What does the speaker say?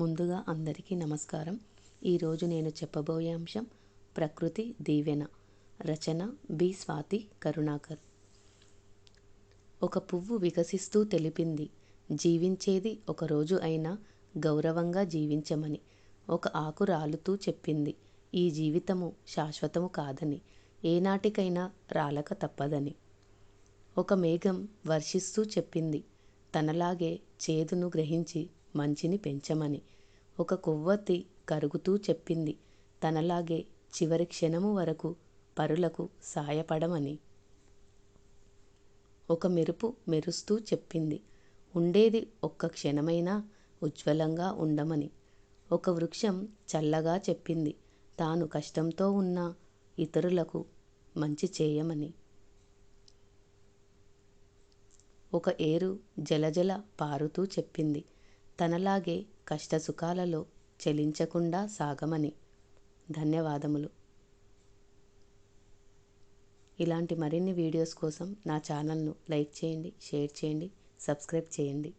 ముందుగా అందరికీ నమస్కారం. ఈరోజు నేను చెప్పబోయే అంశం ప్రకృతి దీవెన. రచన బి. స్వాతి కరుణాకర్. ఒక పువ్వు వికసిస్తూ తెలిపింది. జీవించేది ఒకరోజు అయినా గౌరవంగా జీవించమని ఒక ఆకు రాలుతూ చెప్పింది. ఈ జీవితము శాశ్వతము కాదని ఏనాటికైనా రాలక తప్పదని. ఒక మేఘం వర్షిస్తూ చెప్పింది. తనలాగే చేదును గ్రహించి మంచిని పెంచమని ఒక కొవ్వొత్తి కరుగుతూ చెప్పింది. తనలాగే చివరి క్షణము వరకు పరులకు సాయపడమని. ఒక మెరుపు మెరుస్తూ చెప్పింది. ఉండేది ఒక్క క్షణమైనా ఉజ్వలంగా ఉండమని. ఒక వృక్షం చల్లగా చెప్పింది. తాను కష్టంతో ఉన్న ఇతరులకు మంచి చేయమని. ఒక ఏరు జలజల పారుతూ చెప్పింది. తనలాగే కష్టసుఖాలలో చలించకుండా సాగమని. ధన్యవాదములు. ఇలాంటి మరిన్ని వీడియోస్ కోసం నా ఛానల్ను లైక్ చేయండి షేర్ చేయండి సబ్స్క్రైబ్ చేయండి.